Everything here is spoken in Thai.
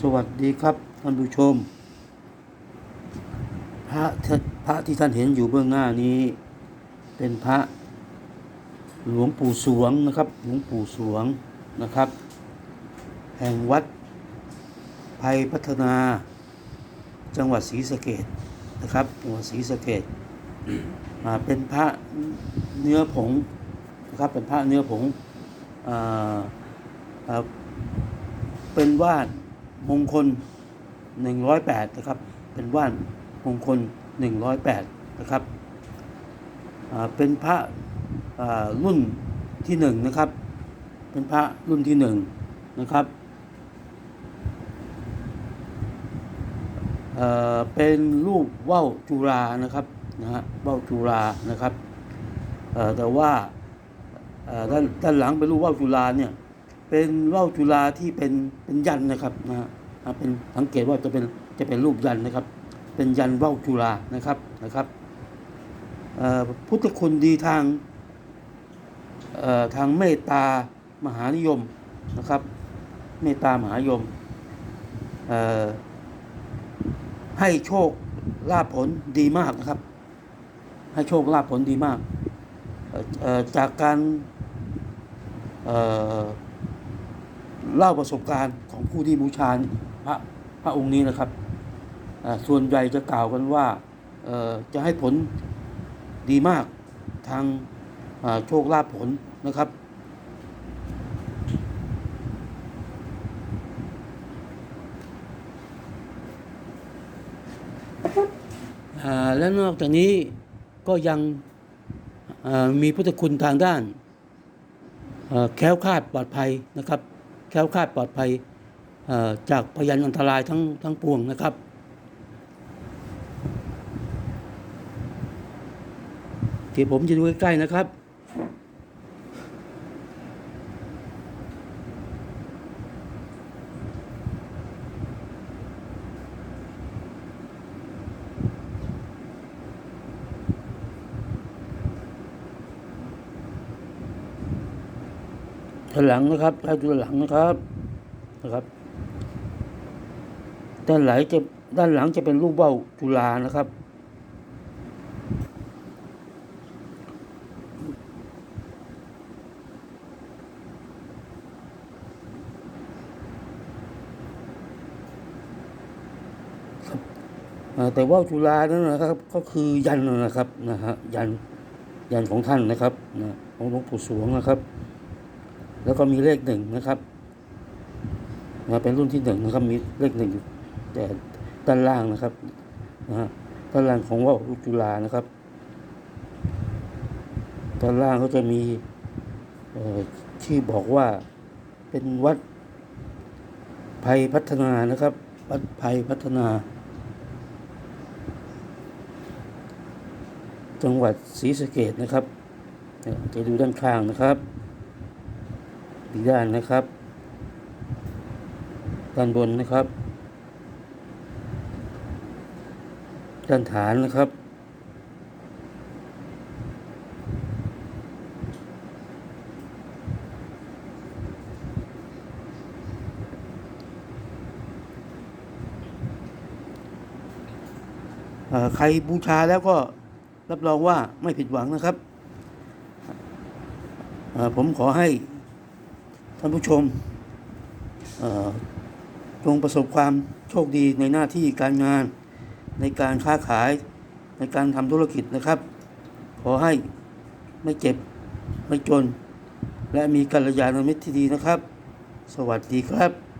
สวัสดีครับท่านผู้ชม พระพระที่ท่านเห็นอยู่เบื้องหน้านี้ เป็นพระหลวงปู่สวงนะครับ หลวงปู่สวงนะครับ แห่งวัดภัยพัฒนา จังหวัดศรีสะเกดนะครับจังหวัดศรีสะเกดอ่าเป็นพระเนื้อผงนะครับเป็นพระเนื้อผงอ่าเป็นว่าน มงคล 108 นะครับ เป็นว่านมงคล 108 นะครับเป็นพระรุ่นที่หนึ่งนะครับ เป็นพระรุ่นที่หนึ่งนะครับเป็นรูปว่าวจุฬานะครับนะฮะว่าวจุฬานะครับแต่ว่าด้านด้านหลังเป็นรูปว่าวจุฬาเนี่ย เป็นว่าวจุฬาที่เป็นเป็นยันนะครับนะฮะเป็นสังเกตว่าจะเป็นจะเป็นรูปยันนะครับ เป็นยันว่าวจุฬานะครับนะครับพุทธคุณดีทางทางเมตตามหานิยมนะครับ เมตตามหานิยมให้โชคลาภผลดีมากนะครับ ให้โชคลาภผลดีมากจากการ เล่าประสบการณ์ของผู้ที่บูชาพระพระองค์นี้นะครับ ส่วนใหญ่จะกล่าวกันว่าจะให้ผลดีมากทางโชคลาภผลนะครับ และนอกจากนี้ก็ยังมีพุทธคุณทางด้านแคล้วคลาดปลอดภัยนะครับ คล้วคลาดปลอดภัยจากพยันอันตรายทั้งทั้งปวงนะครับ ที่ผมจะดูใกล้ๆนะครับ ด้านหลังนะครับด้านหลังนะครับนะครับด้านหลังจะด้านหลังจะเป็นรูปเบ้าจุฬานะครับ แต่ว่าวจุฬานั้นนะครับ ก็คือยันนะครับนะฮะยันยันของท่านนะครับนะของหลวงปู่สวงนะครับ แล้วก็มีเลขหนึ่งนะครับนะเป็นรุ่นที่หนึ่งนะครับมีเลขหนึ่งอยู่แต่ด้านล่างนะครับนะฮะด้านล่างของว่าวลูกจุฬานะครับด้านล่างก็จะมีเอ่อที่บอกว่าเป็นวัดภัยพัฒนานะครับ วัดภัยพัฒนา จังหวัดศรีสะเกดนะครับจะดูด้านข้างนะครับ อีกด้านนะครับ ด้านบนนะครับ ด้านฐานนะครับ ใครบูชาแล้วก็รับรองว่าไม่ผิดหวังนะครับ ผมขอให้ ท่านผู้ชมจงประสบความโชคดีในหน้าที่การงาน ในการค้าขายในการทำธุรกิจนะครับ ขอให้ไม่เจ็บไม่จน และมีกัลยาณมิตรที่ดีนะครับ สวัสดีครับ